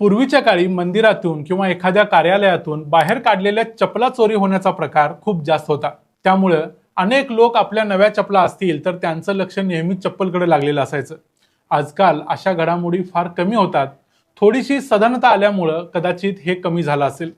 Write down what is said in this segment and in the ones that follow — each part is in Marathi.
पूर्वीच्या काळी मंदिरातून किंवा एखाद्या कार्यालयातून बाहेर काढलेल्या चपला चोरी होण्याचा प्रकार खूप जास्त होता. त्यामुळं अनेक लोक आपल्या नव्या चपला असतील तर त्यांचं लक्ष नेहमी चप्पलकडे लागलेलं असायचं. आजकाल अशा घडामोडी फार कमी होतात. थोडीशी सधनता आल्यामुळं कदाचित हे कमी झालं असेल.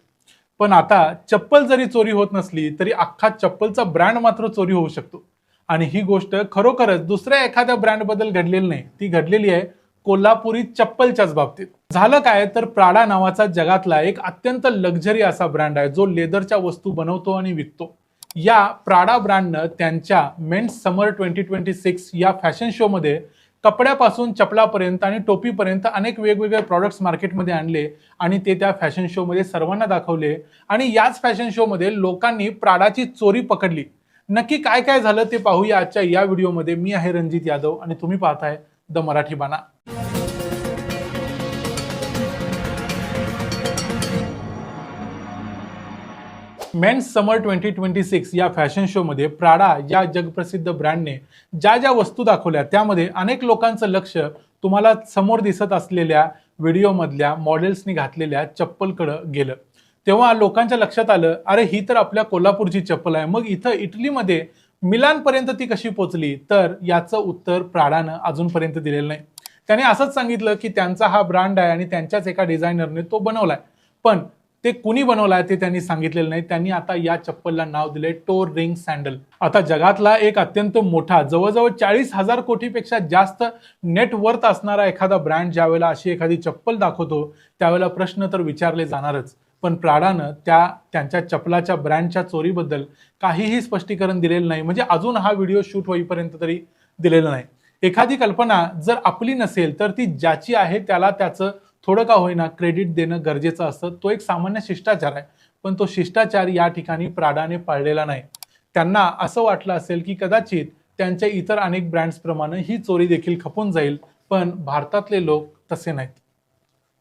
पण आता चप्पल जरी चोरी होत नसली तरी अख्खा चप्पलचा ब्रँड मात्र चोरी होऊ शकतो. आणि ही गोष्ट खरोखरच दुसऱ्या एखाद्या ब्रँडबद्दल घडलेली नाही. ती घडलेली आहे कोल्हापुरी चप्पलच्याच बाबतीत. झालं काय तर प्राडा नावाचा जगातला एक अत्यंत लक्झरी असा ब्रँड आहे जो लेदरच्या वस्तू बनवतो आणि विकतो. या प्राडा ब्रँडनं त्यांच्या men's summer twenty twenty six या फॅशन शोमध्ये कपड्यापासून चपलापर्यंत आणि टोपीपर्यंत अनेक वेगवेगळे प्रॉडक्ट्स मार्केटमध्ये आणले आणि ते त्या फॅशन शोमध्ये सर्वांना दाखवले. आणि याच फॅशन शोमध्ये लोकांनी प्राडाची चोरी पकडली. नक्की काय काय झालं ते पाहूया आजच्या या व्हिडिओमध्ये मी आहे रणजित यादव आणि तुम्ही पाहताय the Marathi Bana. Men's summer twenty twenty six या फॅशन शोमध्ये प्राडा या जगप्रसिद्ध ब्रँडने ज्या ज्या वस्तू दाखवल्या त्यामध्ये अनेक लोकांचं लक्ष तुम्हाला समोर दिसत असलेल्या व्हिडिओमधल्या मॉडेल्सनी घातलेल्या चप्पलकडं गेलं. तेव्हा लोकांच्या लक्षात आलं अरे ही तर आपल्या कोल्हापूरची चप्पल आहे. मग इथं इटलीमध्ये मिलानपर्यंत ती कशी पोचली? तर याचं उत्तर प्राडानं अजूनपर्यंत दिलेलं नाही. त्याने असंच सांगितलं की त्यांचा हा ब्रँड आहे आणि त्यांच्याच एका डिझायनरने तो बनवलाय. पण ते कुणी बनवलं आहे ते त्यांनी सांगितलेलं नाही. त्यांनी आता या चप्पलला नाव दिले टोर रिंग सँडल आता जगातला एक अत्यंत मोठा जवळजवळ चाळीस हजार कोटीपेक्षा जास्त नेटवर्थ असणारा एखादा ब्रँड ज्यावेळेला अशी एखादी चप्पल दाखवतो त्यावेळेला प्रश्न तर विचारले जाणारच. पण प्राडानं त्या त्यांच्या चपलाच्या ब्रँडच्या चोरीबद्दल काहीही स्पष्टीकरण दिलेलं नाही. म्हणजे अजून हा व्हिडिओ शूट होईपर्यंत तरी दिलेला नाही. एखादी कल्पना जर आपली नसेल तर ती ज्याची आहे त्याला त्याचं थोडं का होईना क्रेडिट देणं गरजेचं असतं. तो एक सामान्य शिष्टाचार आहे पण तो शिष्टाचार या ठिकाणी प्राडाने पाळलेला नाही. त्यांना असं वाटलं असेल की कदाचित त्यांच्या इतर अनेक ब्रँड्सप्रमाणे ही चोरी देखील खपून जाईल पण भारतातले लोक तसे नाहीत.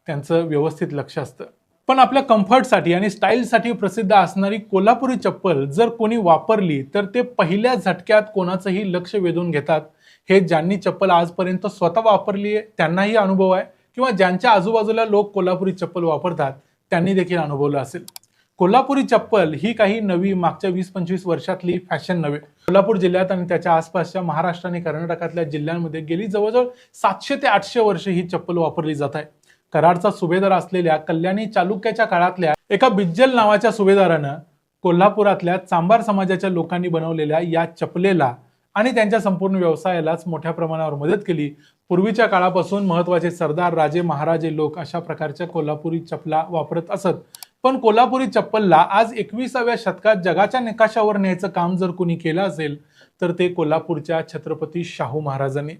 त्यांचं व्यवस्थित लक्ष असतं. पण आपल्या कम्फर्टसाठी आणि स्टाईलसाठी प्रसिद्ध असणारी कोल्हापुरी चप्पल जर कोणी वापरली तर ते पहिल्या झटक्यात कोणाचंही लक्ष वेधून घेतात. हे ज्यांनी चप्पल आजपर्यंत स्वतः वापरली आहे त्यांनाही अनुभव आहे. किंवा ज्यांच्या आजूबाजूला लोक कोल्हापुरी चप्पल वापरतात त्यांनी देखील अनुभवलं असेल. कोल्हापुरी चप्पल ही काही नवी मागच्या वीस पंचवीस वर्षातली फॅशन नव्हे. कोल्हापूर जिल्ह्यात आणि त्याच्या आसपासच्या महाराष्ट्र आणि कर्नाटकातल्या जिल्ह्यांमध्ये गेली जवळजवळ सातशे ते आठशे वर्ष ही चप्पल वापरली जात आहे. कराडचा सुभेदार असलेल्या कल्याणी चालुक्याच्या काळातल्या एका बिज्जल नावाच्या सुभेदारानं कोल्हापुरातल्या चांबार समाजाच्या लोकांनी बनवलेल्या या चपलेला आणि त्यांच्या संपूर्ण व्यवसायालाच मोठ्या प्रमाणावर मदत केली. पूर्वीच्या काळापासून महत्त्वाचे सरदार राजे महाराजे लोक अशा प्रकारच्या कोल्हापुरी चपला वापरत असत. पण कोल्हापुरी चप्पलला आज एकविसाव्या शतकात जगाच्या निकाशावर न्यायचं काम जर कोणी केलं असेल तर ते कोल्हापूरच्या छत्रपती शाहू महाराजांनी.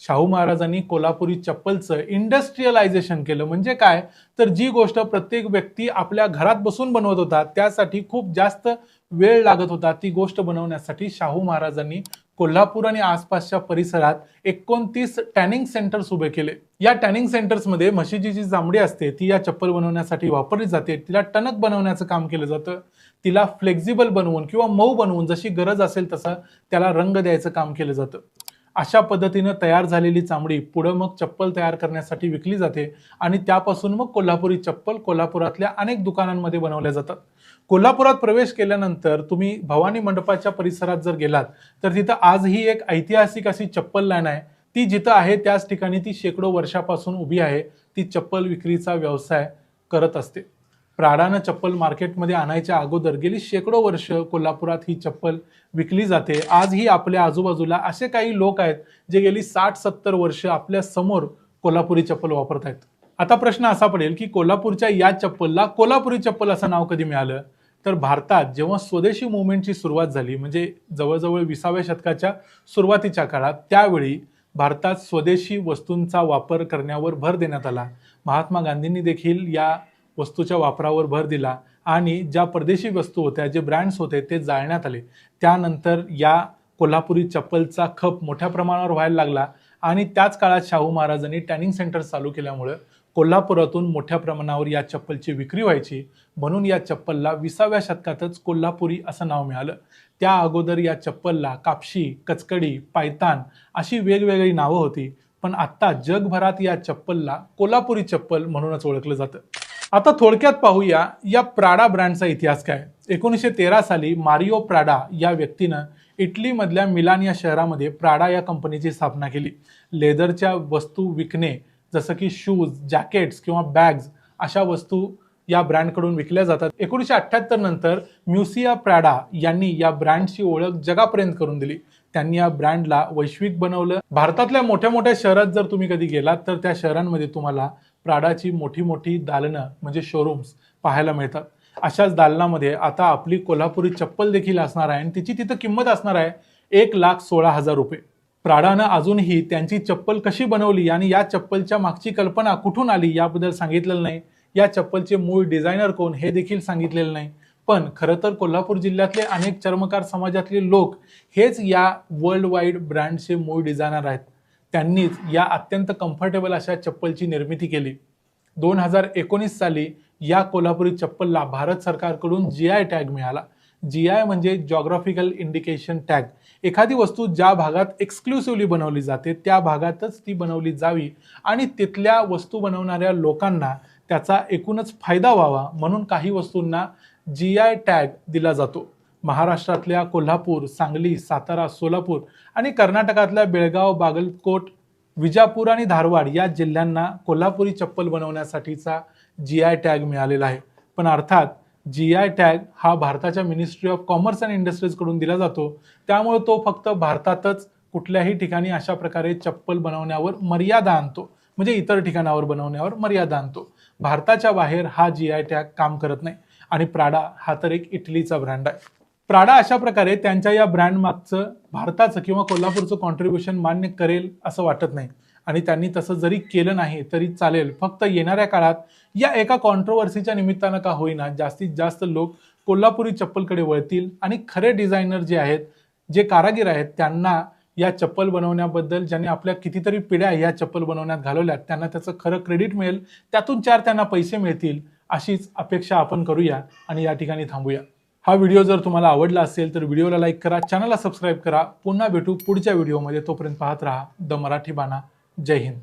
शाहू महाराजांनी कोल्हापुरी चप्पलचं इंडस्ट्रियलायझेशन केलं. म्हणजे काय? तर जी गोष्ट प्रत्येक व्यक्ती आपल्या घरात बसून बनवत होता त्यासाठी खूप जास्त वेळ लागत होता. ती गोष्ट बनवण्यासाठी शाहू महाराजांनी कोल्हापूर आणि आसपासच्या परिसरात एकोणतीस टॅनिंग सेंटर्स उभे केले. या टॅनिंग सेंटर्समध्ये म्हशीची जी चामडी असते ती या चप्पल बनवण्यासाठी वापरली जाते. तिला टणक बनवण्याचं काम केलं जातं. तिला फ्लेक्झिबल बनवून किंवा मऊ बनवून जशी गरज असेल तसं त्याला रंग द्यायचं काम केलं जातं. अशा पद्धतीनं तयार झालेली चामडी पुढं मग चप्पल तयार करण्यासाठी विकली जाते आणि त्यापासून मग कोल्हापुरी चप्पल कोल्हापुरातल्या अनेक दुकानांमध्ये बनवल्या जातात. कोल्हापुरात प्रवेश केल्यानंतर तुम्ही भवानी मंडपाच्या परिसरात जर गेलात तर तिथं आजही एक ऐतिहासिक अशी चप्पल लाईन आहे. ती जिथं आहे त्याच ठिकाणी ती शेकडो वर्षापासून उभी आहे. ती चप्पल विक्रीचा व्यवसाय करत असते. प्राडानं चप्पल मार्केटमध्ये आणायच्या अगोदर गेली शेकडो वर्ष कोल्हापुरात ही चप्पल विकली जाते. आजही आपल्या आजूबाजूला असे काही लोक आहेत जे गेली साठ सत्तर वर्ष आपल्यासमोर कोल्हापुरी चप्पल वापरत आहेत आता प्रश्न असा पडेल की कोल्हापूरच्या या चप्पलला कोल्हापुरी चप्पल असं नाव कधी मिळालं? तर भारतात जेव्हा स्वदेशी मुवमेंटची सुरुवात झाली म्हणजे जवळजवळ विसाव्या शतकाच्या सुरुवातीच्या काळात त्यावेळी भारतात स्वदेशी वस्तूंचा वापर करण्यावर भर देण्यात आला. महात्मा गांधींनी देखील या वस्तूच्या वापरावर भर दिला आणि ज्या परदेशी वस्तू होत्या जे ब्रँड्स होते ते जाळण्यात आले. त्यानंतर या कोल्हापुरी चप्पलचा खप मोठ्या प्रमाणावर व्हायला लागला आणि त्याच काळात शाहू महाराजांनी टॅनिंग सेंटर चालू केल्यामुळं कोल्हापुरातून मोठ्या प्रमाणावर या चप्पलची विक्री व्हायची. म्हणून या चप्पलला विसाव्या शतकातच कोल्हापुरी असं नाव मिळालं. त्या अगोदर या चप्पलला कापशी कचकडी पायतान अशी वेगवेगळी नावं होती. पण आत्ता जगभरात या चप्पलला कोल्हापुरी चप्पल म्हणूनच ओळखलं जातं. आता थोडक्यात पाहूया या प्राडा ब्रँडचा इतिहास काय? एकोणीसशे तेरा साली मारिओ प्राडा या व्यक्तीनं इटलीमधल्या मिलान या शहरामध्ये प्राडा या कंपनीची स्थापना केली. लेदरच्या वस्तू विकणे जसं की शूज जॅकेट्स किंवा बॅग्स अशा वस्तू या ब्रँडकडून विकल्या जातात. एकोणीसशे अठ्ठ्याहत्तर नंतर म्युसिया प्राडा यांनी या ब्रँडची ओळख जगापर्यंत करून दिली. त्यांनी या ब्रँडला वैश्विक बनवलं. भारतातल्या मोठ्या मोठ्या शहरात जर तुम्ही कधी गेलात तर त्या शहरांमध्ये तुम्हाला प्राडाची मोठी मोठी दालनं म्हणजे शोरूम्स पाहायला मिळतात. अशाच दालनामध्ये आता आपली कोल्हापुरी चप्पल देखील असणार आहे आणि तिची तिथं किंमत असणार आहे एक लाख सोळा हजार रुपये. प्राडानं अजूनही त्यांची चप्पल कशी बनवली आणि या चप्पलच्या मागची कल्पना कुठून आली याबद्दल सांगितलेलं नाही. या चप्पलचे मूळ डिझायनर कोण हे देखील सांगितलेलं नाही. पण खरं तर कोल्हापूर जिल्ह्यातले अनेक चर्मकार समाजातले लोक हेच या वर्ल्ड वाईड ब्रँडचे मूळ डिझायनर आहेत. त्यांनीच या अत्यंत कम्फर्टेबल अशा चप्पलची निर्मिती केली. दोन हजार एकोणीस साली या कोल्हापुरी चप्पलला भारत सरकारकडून जी आय टॅग मिळाला. जी आय म्हणजे जॉग्राफिकल इंडिकेशन टॅग एखादी वस्तू ज्या भागात एक्सक्लुसिव्हली बनवली जाते त्या भागातच ती बनवली जावी आणि तिथल्या वस्तू बनवणाऱ्या लोकांना त्याचा एकूणच फायदा व्हावा म्हणून काही वस्तूंना जी आय टॅग दिला जातो. महाराष्ट्रातल्या कोल्हापूर सांगली सातारा सोलापूर आणि कर्नाटकातल्या बेळगाव बागलकोट विजापूर आणि धारवाड या जिल्ह्यांना कोल्हापुरी चप्पल बनवण्यासाठीचा जी आय टॅग मिळालेला आहे. पण अर्थात जी आय टॅग हा भारताच्या मिनिस्ट्री ऑफ कॉमर्स अँड इंडस्ट्रीजकडून दिला जातो. त्यामुळे तो फक्त भारतातच कुठल्याही ठिकाणी अशा प्रकारे चप्पल बनवण्यावर मर्यादा आणतो. म्हणजे इतर ठिकाणावर बनवण्यावर मर्यादा आणतो. भारताच्या बाहेर हा जी आय टॅग काम करत नाही. आणि प्राडा हा तर एक इटलीचा ब्रँड आहे. प्राडा अशा प्रकारे त्यांच्या या ब्रँड मागचं भारताचं किंवा कोल्हापूरचं कॉन्ट्रीब्युशन मान्य करेल असं वाटत नाही. आणि त्यांनी तसं जरी केलं नाही तरी चालेल. फक्त येणाऱ्या काळात या एका कॉन्ट्रोवर्सीच्या निमित्तानं का होईना जास्तीत जास्त लोक कोल्हापुरी चप्पलकडे वळतील आणि खरे डिझायनर जे आहेत जे कारागीर आहेत त्यांना या चप्पल बनवण्याबद्दल ज्यांनी आपल्या कितीतरी पिढ्या या चप्पल बनवण्यात घालवल्यात त्यांना त्याचं खरं क्रेडिट मिळेल. त्यातून चार त्यांना पैसे मिळतील अशीच अपेक्षा आपण करूया आणि या ठिकाणी थांबूया. हा व्हिडिओ जर तुम्हाला आवडला असेल तर व्हिडिओला लाईक करा चॅनलला सबस्क्राईब करा. पुन्हा भेटू पुढच्या व्हिडिओमध्ये तोपर्यंत पाहत राहा द मराठी बाणा. जय हिंद.